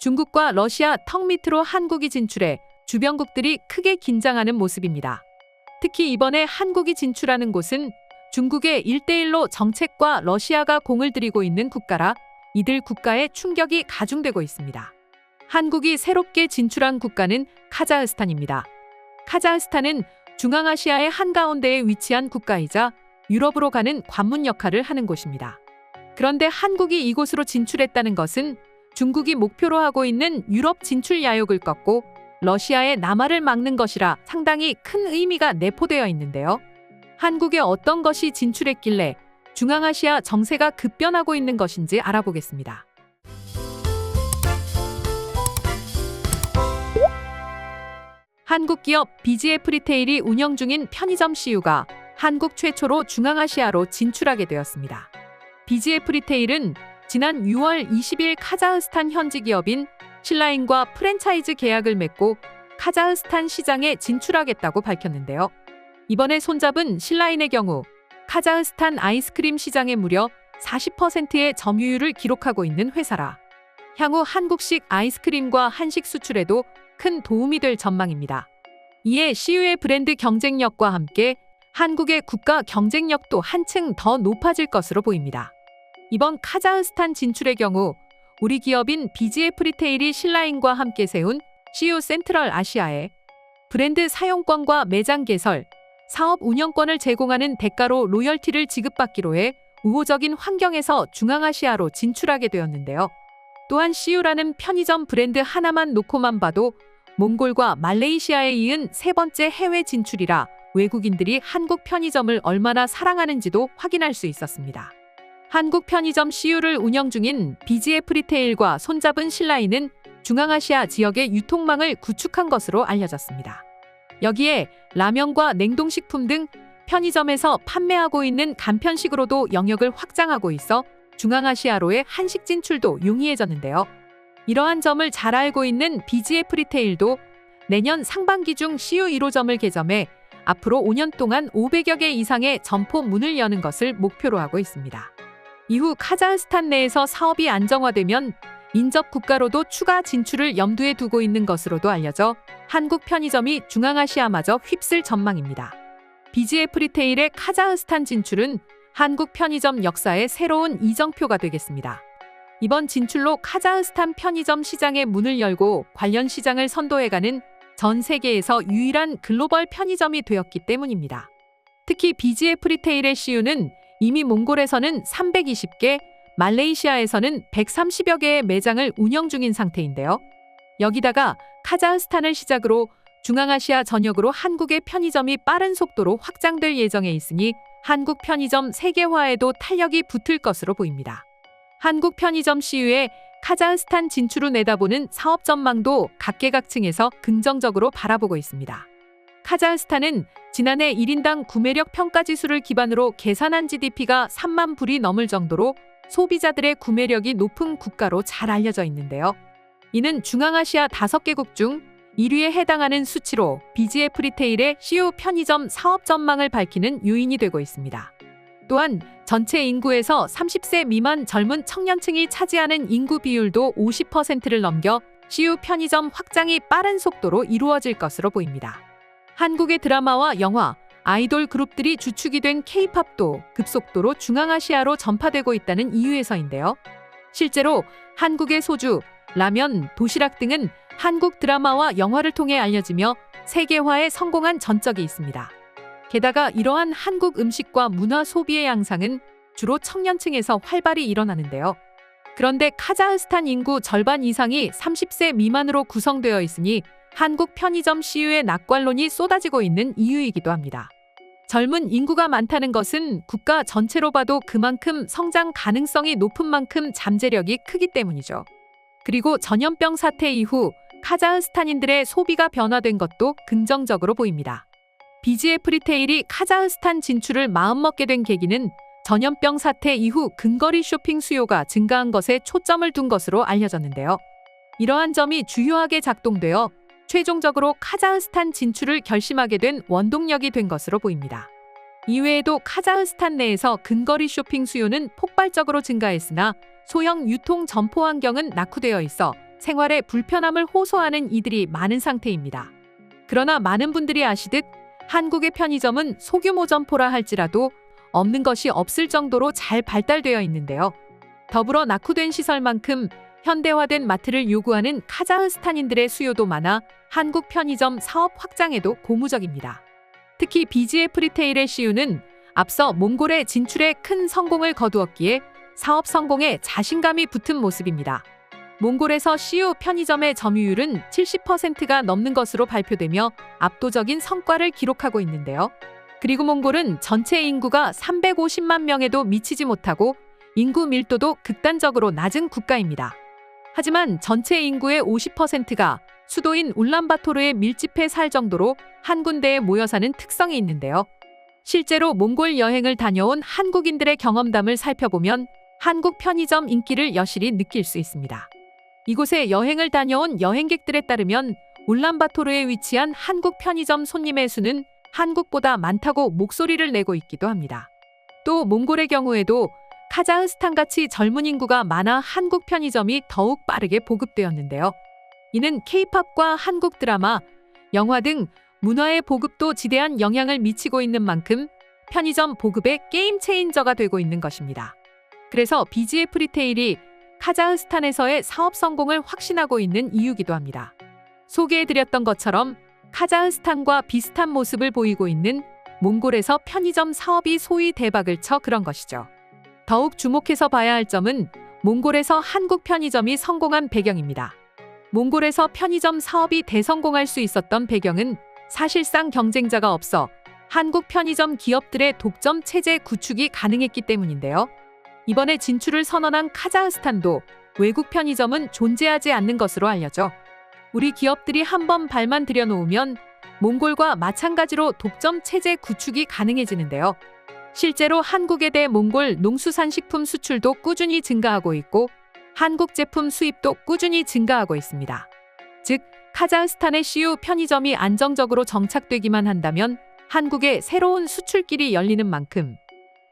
중국과 러시아 턱 밑으로 한국이 진출해 주변국들이 크게 긴장하는 모습입니다. 특히 이번에 한국이 진출하는 곳은 중국의 1대1로 정책과 러시아가 공을 들이고 있는 국가라 이들 국가의 충격이 가중되고 있습니다. 한국이 새롭게 진출한 국가는 카자흐스탄입니다. 카자흐스탄은 중앙아시아의 한가운데에 위치한 국가이자 유럽으로 가는 관문 역할을 하는 곳입니다. 그런데 한국이 이곳으로 진출했다는 것은 중국이 목표로 하고 있는 유럽 진출 야욕을 꺾고 러시아의 남하를 막는 것이라 상당히 큰 의미가 내포되어 있는데요. 한국에 어떤 것이 진출했길래 중앙아시아 정세가 급변하고 있는 것인지 알아보겠습니다. 한국 기업 BGF 리테일이 운영 중인 편의점 CU가 한국 최초로 중앙아시아로 진출하게 되었습니다. BGF 리테일은 지난 6월 20일 카자흐스탄 현지 기업인 신라인과 프랜차이즈 계약을 맺고 카자흐스탄 시장에 진출하겠다고 밝혔는데요. 이번에 손잡은 신라인의 경우 카자흐스탄 아이스크림 시장에 무려 40%의 점유율을 기록하고 있는 회사라 향후 한국식 아이스크림과 한식 수출에도 큰 도움이 될 전망입니다. 이에 CU의 브랜드 경쟁력과 함께 한국의 국가 경쟁력도 한층 더 높아질 것으로 보입니다. 이번 카자흐스탄 진출의 경우 우리 기업인 BGF 리테일이 신라인과 함께 세운 CU 센트럴 아시아에 브랜드 사용권과 매장 개설, 사업 운영권을 제공하는 대가로 로열티를 지급받기로 해 우호적인 환경에서 중앙아시아로 진출하게 되었는데요. 또한 CU라는 편의점 브랜드 하나만 놓고만 봐도 몽골과 말레이시아에 이은 세 번째 해외 진출이라 외국인들이 한국 편의점을 얼마나 사랑하는지도 확인할 수 있었습니다. 한국 편의점 CU를 운영 중인 BGF 리테일과 손잡은 신라인은 중앙아시아 지역의 유통망을 구축한 것으로 알려졌습니다. 여기에 라면과 냉동식품 등 편의점에서 판매하고 있는 간편식으로도 영역을 확장하고 있어 중앙아시아로의 한식 진출도 용이해졌는데요. 이러한 점을 잘 알고 있는 BGF 리테일도 내년 상반기 중 CU 1호점을 개점해 앞으로 5년 동안 500여 개 이상의 점포 문을 여는 것을 목표로 하고 있습니다. 이후 카자흐스탄 내에서 사업이 안정화되면 인접 국가로도 추가 진출을 염두에 두고 있는 것으로도 알려져 한국 편의점이 중앙아시아마저 휩쓸 전망입니다. BGF 리테일의 카자흐스탄 진출은 한국 편의점 역사의 새로운 이정표가 되겠습니다. 이번 진출로 카자흐스탄 편의점 시장의 문을 열고 관련 시장을 선도해가는 전 세계에서 유일한 글로벌 편의점이 되었기 때문입니다. 특히 BGF 리테일의 CU는 이미 몽골에서는 320개, 말레이시아에서는 130여 개의 매장을 운영 중인 상태인데요. 여기다가 카자흐스탄을 시작으로 중앙아시아 전역으로 한국의 편의점이 빠른 속도로 확장될 예정에 있으니 한국 편의점 세계화에도 탄력이 붙을 것으로 보입니다. 한국 편의점 CU의 카자흐스탄 진출을 내다보는 사업 전망도 각계각층에서 긍정적으로 바라보고 있습니다. 카자흐스탄은 지난해 1인당 구매력 평가 지수를 기반으로 계산한 GDP가 3만 불이 넘을 정도로 소비자들의 구매력이 높은 국가로 잘 알려져 있는데요. 이는 중앙아시아 5개국 중 1위에 해당하는 수치로 BGF 리테일의 CU 편의점 사업 전망을 밝히는 요인이 되고 있습니다. 또한 전체 인구에서 30세 미만 젊은 청년층이 차지하는 인구 비율도 50%를 넘겨 CU 편의점 확장이 빠른 속도로 이루어질 것으로 보입니다. 한국의 드라마와 영화, 아이돌 그룹들이 주축이 된 K-팝도 급속도로 중앙아시아로 전파되고 있다는 이유에서인데요. 실제로 한국의 소주, 라면, 도시락 등은 한국 드라마와 영화를 통해 알려지며 세계화에 성공한 전적이 있습니다. 게다가 이러한 한국 음식과 문화 소비의 양상은 주로 청년층에서 활발히 일어나는데요. 그런데 카자흐스탄 인구 절반 이상이 30세 미만으로 구성되어 있으니 한국 편의점 CU의 낙관론이 쏟아지고 있는 이유이기도 합니다. 젊은 인구가 많다는 것은 국가 전체로 봐도 그만큼 성장 가능성이 높은 만큼 잠재력이 크기 때문이죠. 그리고 전염병 사태 이후 카자흐스탄인들의 소비가 변화된 것도 긍정적으로 보입니다. BGF 리테일이 카자흐스탄 진출을 마음먹게 된 계기는 전염병 사태 이후 근거리 쇼핑 수요가 증가한 것에 초점을 둔 것으로 알려졌는데요. 이러한 점이 주요하게 작동되어 최종적으로 카자흐스탄 진출을 결심하게 된 원동력이 된 것으로 보입니다. 이외에도 카자흐스탄 내에서 근거리 쇼핑 수요는 폭발적으로 증가했으나 소형 유통 점포 환경은 낙후되어 있어 생활에 불편함을 호소하는 이들이 많은 상태입니다. 그러나 많은 분들이 아시듯 한국의 편의점은 소규모 점포라 할지라도 없는 것이 없을 정도로 잘 발달되어 있는데요. 더불어 낙후된 시설만큼 현대화된 마트를 요구하는 카자흐스탄인들의 수요도 많아 한국 편의점 사업 확장에도 고무적입니다. 특히 BGF 리테일의 CU는 앞서 몽골의 진출에 큰 성공을 거두었기에 사업 성공에 자신감이 붙은 모습입니다. 몽골에서 CU 편의점의 점유율은 70%가 넘는 것으로 발표되며 압도적인 성과를 기록하고 있는데요. 그리고 몽골은 전체 인구가 350만 명에도 미치지 못하고 인구 밀도도 극단적으로 낮은 국가입니다. 하지만 전체 인구의 50%가 수도인 울란바토르에 밀집해 살 정도로 한 군데에 모여 사는 특성이 있는데요. 실제로 몽골 여행을 다녀온 한국인들의 경험담을 살펴보면 한국 편의점 인기를 여실히 느낄 수 있습니다. 이곳에 여행을 다녀온 여행객들에 따르면 울란바토르에 위치한 한국 편의점 손님의 수는 한국보다 많다고 목소리를 내고 있기도 합니다. 또 몽골의 경우에도 카자흐스탄 같이 젊은 인구가 많아 한국 편의점이 더욱 빠르게 보급되었는데요. 이는 케이팝과 한국 드라마, 영화 등 문화의 보급도 지대한 영향을 미치고 있는 만큼 편의점 보급의 게임 체인저가 되고 있는 것입니다. 그래서 BGF 리테일이 카자흐스탄에서의 사업 성공을 확신하고 있는 이유기도 합니다. 소개해드렸던 것처럼 카자흐스탄과 비슷한 모습을 보이고 있는 몽골에서 편의점 사업이 소위 대박을 쳐 그런 것이죠. 더욱 주목해서 봐야 할 점은 몽골에서 한국 편의점이 성공한 배경입니다. 몽골에서 편의점 사업이 대성공할 수 있었던 배경은 사실상 경쟁자가 없어 한국 편의점 기업들의 독점 체제 구축이 가능했기 때문인데요. 이번에 진출을 선언한 카자흐스탄도 외국 편의점은 존재하지 않는 것으로 알려져 우리 기업들이 한번 발만 들여놓으면 몽골과 마찬가지로 독점 체제 구축이 가능해지는데요. 실제로 한국에 대해 몽골 농수산식품 수출도 꾸준히 증가하고 있고 한국 제품 수입도 꾸준히 증가하고 있습니다. 즉, 카자흐스탄의 CU 편의점이 안정적으로 정착되기만 한다면 한국의 새로운 수출길이 열리는 만큼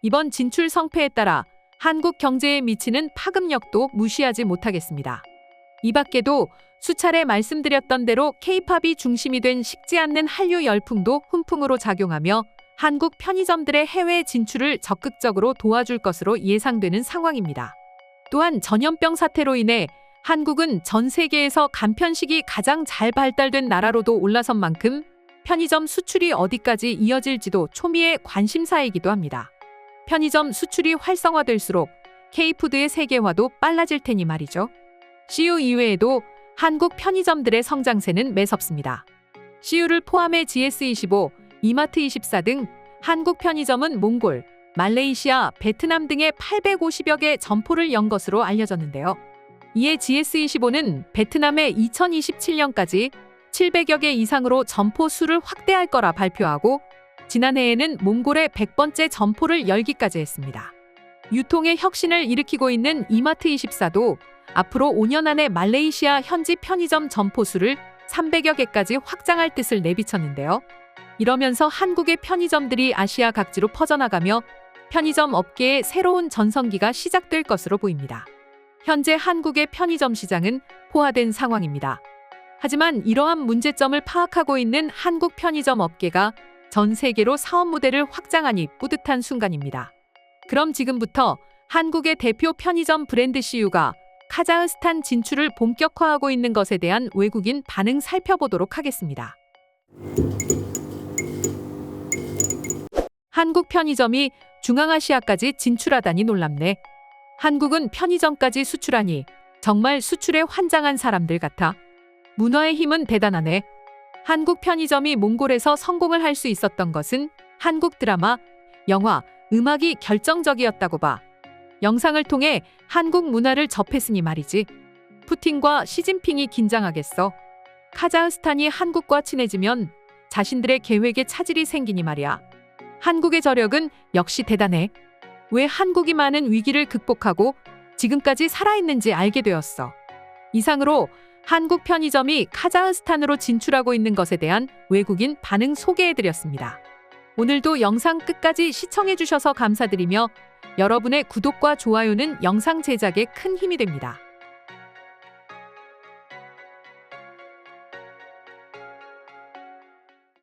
이번 진출 성패에 따라 한국 경제에 미치는 파급력도 무시하지 못하겠습니다. 이 밖에도 수차례 말씀드렸던 대로 케이팝이 중심이 된 식지 않는 한류 열풍도 훈풍으로 작용하며 한국 편의점들의 해외 진출을 적극적으로 도와줄 것으로 예상되는 상황입니다. 또한 전염병 사태로 인해 한국은 전 세계에서 간편식이 가장 잘 발달된 나라로도 올라선 만큼 편의점 수출이 어디까지 이어질지도 초미의 관심사이기도 합니다. 편의점 수출이 활성화될수록 K푸드의 세계화도 빨라질 테니 말이죠. CU 이외에도 한국 편의점들의 성장세는 매섭습니다. CU를 포함해 GS25, 이마트24 등 한국 편의점은 몽골, 말레이시아, 베트남 등의 850여 개 점포를 연 것으로 알려졌는데요. 이에 GS25는 베트남에 2027년까지 700여 개 이상으로 점포 수를 확대할 거라 발표하고 지난해에는 몽골의 100번째 점포를 열기까지 했습니다. 유통의 혁신을 일으키고 있는 이마트24도 앞으로 5년 안에 말레이시아 현지 편의점 점포 수를 300여 개까지 확장할 뜻을 내비쳤는데요. 이러면서 한국의 편의점들이 아시아 각지로 퍼져나가며 편의점 업계의 새로운 전성기가 시작될 것으로 보입니다. 현재 한국의 편의점 시장은 포화된 상황입니다. 하지만 이러한 문제점을 파악하고 있는 한국 편의점 업계가 전 세계로 사업 무대를 확장하니 뿌듯한 순간입니다. 그럼 지금부터 한국의 대표 편의점 브랜드 CU가 카자흐스탄 진출을 본격화하고 있는 것에 대한 외국인 반응 살펴보도록 하겠습니다. 한국 편의점이 중앙아시아까지 진출하다니 놀랍네. 한국은 편의점까지 수출하니 정말 수출에 환장한 사람들 같아. 문화의 힘은 대단하네. 한국 편의점이 몽골에서 성공을 할 수 있었던 것은 한국 드라마, 영화, 음악이 결정적이었다고 봐. 영상을 통해 한국 문화를 접했으니 말이지. 푸틴과 시진핑이 긴장하겠어. 카자흐스탄이 한국과 친해지면 자신들의 계획에 차질이 생기니 말이야. 한국의 저력은 역시 대단해. 왜 한국이 많은 위기를 극복하고 지금까지 살아있는지 알게 되었어. 이상으로 한국 편의점이 카자흐스탄으로 진출하고 있는 것에 대한 외국인 반응 소개해드렸습니다. 오늘도 영상 끝까지 시청해주셔서 감사드리며 여러분의 구독과 좋아요는 영상 제작에 큰 힘이 됩니다.